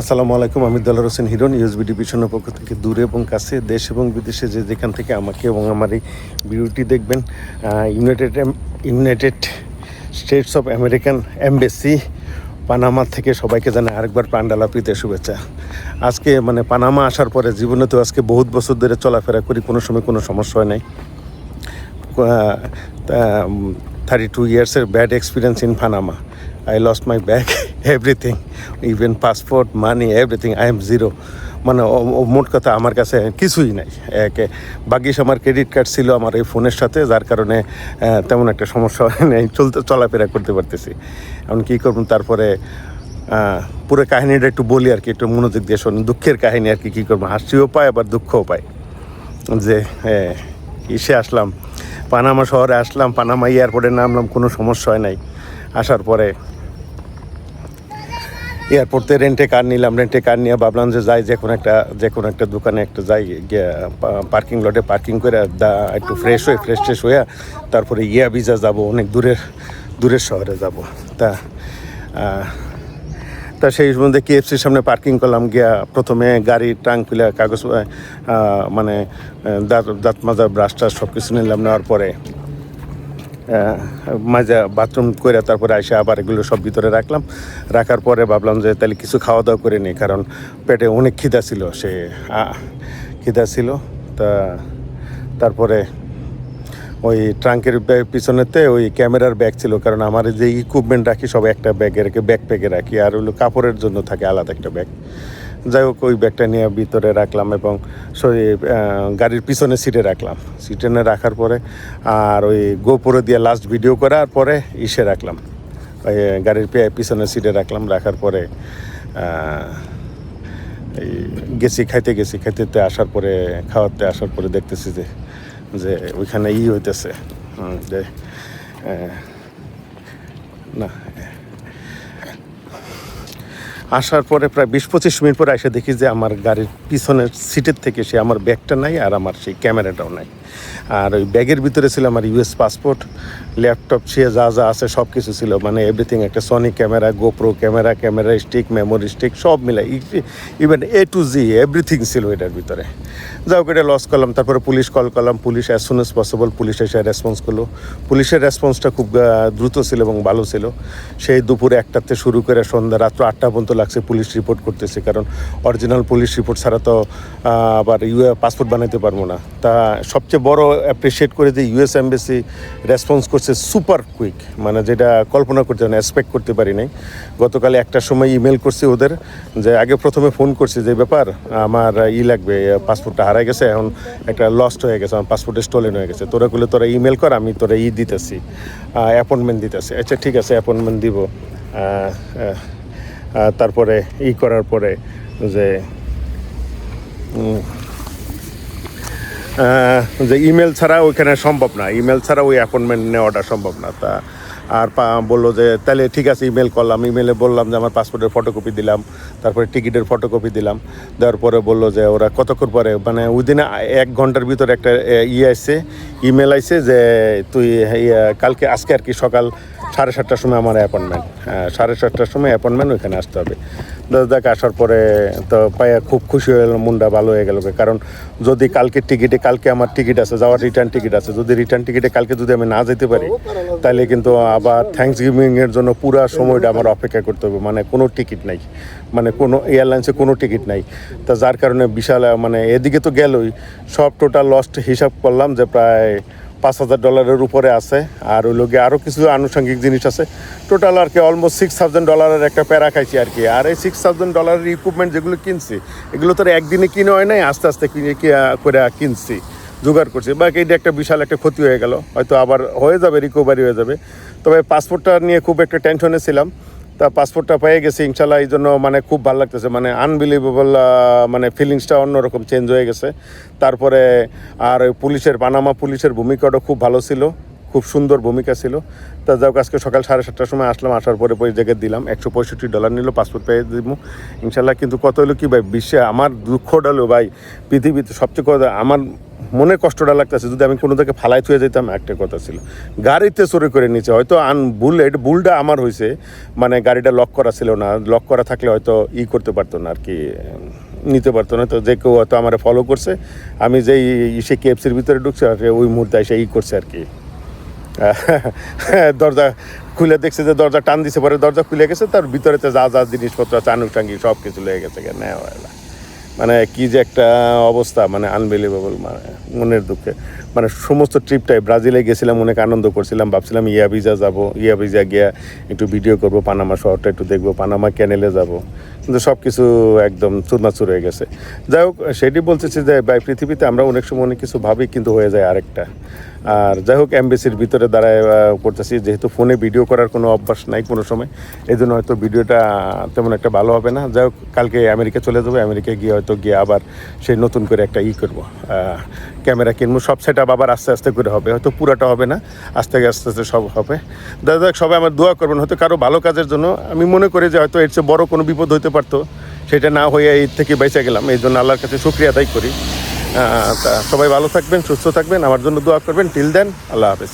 আসসালামু আলাইকুম, আমি দলার হোসেন হিরন ইউএসবি ডিভিশনের পক্ষ থেকে দূরে এবং কাছে দেশ এবং বিদেশে যে যেখান থেকে আমাকে এবং আমার এই ভিডিওটি দেখবেন united united states of American embassy Panama থেকে সবাইকে জানাই আরেকবার প্রাণডালা প্রীতের শুভেচ্ছা। আজকে মানে পানামা আসার পরে জীবনে তো আজকে বহুত বছর ধরে চলাফেরা করি, কোনো সময় কোনো সমস্যা হয় নাই। Thirty two ইয়ার্সের bad experience in Panama I lost my bag everything even passport money everything I am zero মানে মোট কথা আমার কাছে কিছুই নাই। একে বাগিস আমার ক্রেডিট কার্ড ছিল আমার এই ফোনের সাথে, যার কারণে তেমন একটা সমস্যা নাই, চলতে চলাফেরা করতে পারতেছি। এখন কী করবেন তারপরে পুরো কাহিনীটা একটু বলি আর কি, একটু মনোযোগ দিয়ে শোনেন দুঃখের কাহিনী আর কি, কী করব? হাসিও পায়, আবার দুঃখও পায়। যে ইসে আসলাম? পানামা শহরে আসলাম, পানামা এয়ারপোর্টে নামলাম, কোনো সমস্যা হয় নাই। আসার পরে এয়ারপোর্টে রেন্টে কার নিলাম রেন্টে কার নিয়ে ভাবলাম যে যাই, যে কোনো একটা, যে কোনো একটা দোকানে একটা যাই পার্কিং লটে পার্কিং করে একটু ফ্রেশ হয়ে ফ্রেশ ট্রেশ হয়ে তারপরে ইয়া ভিজা যাব, অনেক দূরের দূরের শহরে যাব। তা তা সেই মধ্যে কেএফসির সামনে পার্কিং করলাম, গিয়া প্রথমে গাড়ি ট্রাঙ্ক খুলে কাগজ মানে দাঁত দাঁত মাজার ব্রাশ টাশ সব কিছু নিলাম, নেওয়ার পরে মাজা বাথরুম করে তারপরে এসে আবার এগুলো সব ভিতরে রাখলাম। রাখার পরে ভাবলাম যে তাহলে কিছু খাওয়া দাওয়া করে নিই, কারণ পেটে অনেক খিদা ছিল, সে খিদা ছিল। তা তারপরে ওই ট্রাঙ্কের পিছনেতে ওই ক্যামেরার ব্যাগ ছিল, কারণ আমার যে ইকুইপমেন্ট রাখি সব একটা ব্যাগে রেখে ব্যাগ প্যাকে রাখি, আর হলো কাপড়ের জন্য থাকে আলাদা একটা ব্যাগ। যাই হোক, ওই ব্যাগটা নিয়ে ভিতরে রাখলাম এবং গাড়ির পিছনে সিটে রাখলাম। সিটে রাখার পরে আর ওই গোপুরে দিয়ে লাস্ট ভিডিও করার পরে ইসে রাখলাম। ওই গাড়ির পিছনে সিটে রাখলাম, রাখার পরে এই গেছি, খাইতে গেছি, খাইতে আসার পরে, খাওয়াতে আসার পরে দেখতেছি যে যে ওইখানে ই হইতেছে। যে না আসার পরে প্রায় বিশ পঁচিশ মিনিট পরে এসে দেখি যে আমার গাড়ির পিছনের সিটের থেকে সে আমার ব্যাগটা নাই আর আমার সেই ক্যামেরাটাও নাই। আর ওই ব্যাগের ভিতরে ছিল আমার ইউএস পাসপোর্ট ল্যাপটপ সে যা যা আছে সব কিছু ছিল মানে এভরিথিং একটা Sony camera GoPro camera camera stick memory stick সব মিলাই even A to Z everything ছিল এটার ভিতরে। যাও এটা লস করলাম, তারপরে পুলিশ কল করলাম police as soon as possible police এসে রেসপন্স করল। পুলিশের রেসপন্সটা খুব দ্রুত ছিল এবং ভালো ছিল। সেই দুপুরে একটাতে শুরু করে সন্ধ্যা, রাত্র আটটা পর্যন্ত লাগছে পুলিশ রিপোর্ট করতেছে, কারণ অরিজিনাল পুলিশ রিপোর্ট ছাড়া তো আবার ইউএ পাসপোর্ট বানাইতে পারব না। তা সবচেয়ে বড় অ্যাপ্রিসিয়েট করে যে ইউএস এমবেসি রেসপন্স করছে সুপার কুইক মানে যেটা কল্পনা করতে না এক্সপেক্ট করতে পারি নাই। গতকাল একটার সময় ইমেল করছি ওদের, যে আগে প্রথমে ফোন করছি যে, ব্যাপার, আমার ই লাগবে পাসপোর্টটা হারাই গেছে, এখন একটা লস্ট হয়ে গেছে, আমার পাসপোর্টে স্টোলেন হয়ে গেছে। তোরা গুলো তোরা ইমেল কর, আমি তোরা ই দিতেছি অ্যাপয়েন্টমেন্ট দিতেছি। আচ্ছা ঠিক আছে অ্যাপয়েন্টমেন্ট দিব। তারপরে ই করার পরে যে যে ইমেল ছাড়া ওইখানে সম্ভব না। ইমেল ছাড়া ওই অ্যাপয়েন্টমেন্ট নেওয়াটা সম্ভব না। তা আর বলল যে, তাহলে ঠিক আছে, ইমেল করলাম। ইমেলে বললাম যে, আমার পাসপোর্টের ফটোকপি দিলাম, তারপরে টিকিটের ফটোকপি দিলাম। দেওয়ার পরে বলল যে, ওরা কতক্ষণ পরে? মানে উইদিন এক ঘণ্টার ভিতরে একটা ইয়ে আসছে ইমেল আইছে যে, তুই কালকে, আজকে আর কি সকাল সাড়ে সাতটার সময় আমার অ্যাপয়েন্টমেন্ট হ্যাঁ সাড়ে সাতটার সময় অ্যাপয়েন্টমেন্ট ওইখানে আসতে হবে। দাদা দেখ আসার পরে তো পাইয়া খুব খুশি হয়ে গেল মনটা ভালো হয়ে গেল কারণ যদি কালকে টিকিটে কালকে আমার টিকিট আছে যাওয়ার রিটার্ন টিকিট আছে যদি রিটার্ন টিকিটে কালকে যদি আমি না যেতে পারি তাহলে কিন্তু আবার থ্যাংকস গিভিংয়ের জন্য পুরো সময়টা আমার অপেক্ষা করতে হবে। মানে কোনো টিকিট নাই। মানে কোনো এয়ারলাইন্সে কোনো টিকিট নাই। তা যার কারণে বিশাল মানে এদিকে তো গেলই। সব টোটাল লস্ট হিসাব করলাম যে প্রায় পাঁচ হাজার ডলারের উপরে আছে। আর ওই লোকে আরও কিছু আনুষঙ্গিক জিনিস আছে। টোটাল আর কি অলমোস্ট সিক্স থাউজেন্ড ডলারের একটা প্যারা খাইছি আর কি। আর এই সিক্স থাউজেন্ড ডলারের ইকুইপমেন্ট যেগুলো কিনছি, এগুলো তো একদিনে কিনে হয় নাই, আস্তে আস্তে কিনে করে কিনছি, জোগাড় করছি। বা এটা একটা বিশাল একটা ক্ষতি হয়ে গেল। হয়তো আবার হয়ে যাবে রিকভারি হয়ে যাবে। তবে পাসপোর্টটা নিয়ে খুব একটা টেনশনে ছিলাম। তা পাসপোর্টটা পেয়ে গেছি, ইনশাল্লাহ এই জন্য মানে খুব ভালো লাগতেছে। মানে আনবিলিভেবল মানে ফিলিংসটা অন্যরকম চেঞ্জ হয়ে গেছে। তারপরে আর ওই পুলিশের পানামা পুলিশের ভূমিকাটাও খুব ভালো ছিল, খুব সুন্দর ভূমিকা ছিল। তা যাক আজকে সকাল সাড়ে সাতটার সময় আসলাম, আসার পরে পরে জায়গায় দিলাম। একশো পঁয়ষট্টি ডলার নিল পাসপোর্ট পেয়ে দিব ইনশাল্লাহ কিন্তু কত হলো কি ভাই, বিশ্বে আমার দুঃখটা হলো ভাই, পৃথিবীতে সবচেয়ে কথা আমার মনে কষ্টটা লাগতেছে, যদি আমি কোনো দিকে ফালাই থুয়ে যেতাম, একটা কথা ছিল। গাড়িতে চোরে করে নিচে, হয়তো আন বুলেট বুলটা আমার হয়েছে মানে গাড়িটা লক করা ছিল না, লক করা থাকলে হয়তো ই করতে পারতো না আর কি নিতে পারতো না। তো যে কেউ হয়তো আমার ফলো করছে, আমি যেই, সে কেএফসির ভিতরে ঢুকছে, আর ওই মুহূর্তে এসে ই করছে আর কি দরজা খুলে দেখছে যে দরজা টান দিছে, পরে দরজা খুলে গেছে, তার ভিতরেতে যা যা জিনিসপত্র আছে, আনুষঙ্গিক সব কিছু লেগে গেছে নেওয়া মানে কি যে একটা অবস্থা মানে আনবিলিভেবল মানে মনের দুঃখে। মানে সমস্ত ট্রিপটাই ব্রাজিলে গেছিলাম, অনেক আনন্দ করছিলাম, ভাবছিলাম ইয়া ভিজা যাব ইয়া ভিজা গিয়া একটু ভিডিও করব পানামা শহরটা একটু দেখব পানামা ক্যানেলে যাব। কিন্তু সব কিছু একদম চুরমাচুর হয়ে গেছে। যাই হোক, সেটি বলতেছি যে পৃথিবীতে আমরা অনেক সময় অনেক কিছু ভাবি, কিন্তু হয়ে যায় আরেকটা। আর যাই হোক, এমবিসির ভিতরে দাঁড়ায় করতেছি। যেহেতু ফোনে ভিডিও করার কোনো অভ্যাস নাই কোনো সময় এই জন্য হয়তো ভিডিওটা তেমন একটা ভালো হবে না। যাই হোক, কালকে আমেরিকা চলে যাব। আমেরিকায় গিয়ে হয়তো গিয়ে আবার সেই নতুন করে একটা ই করব। ক্যামেরা কিনবো। সব সেট আবার আস্তে আস্তে করে হবে। হয়তো পুরাটা হবে না, আস্তে আস্তে আস্তে সব হবে। দাদা সবাই আমার দোয়া করবেন। হয়তো কারও ভালো কাজের জন্য আমি মনে করি যে হয়তো এর চেয়ে বড় কোনো বিপদ হতে পারতো। সেটা না হয়ে এর থেকে বেঁচে গেলাম। এই জন্য আল্লাহর কাছে শুক্রিয়া আদায় করি। সবাই ভালো থাকবেন সুস্থ থাকবেন। আমার জন্য দোয়া করবেন। টিল দেন আল্লাহ হাফেজ।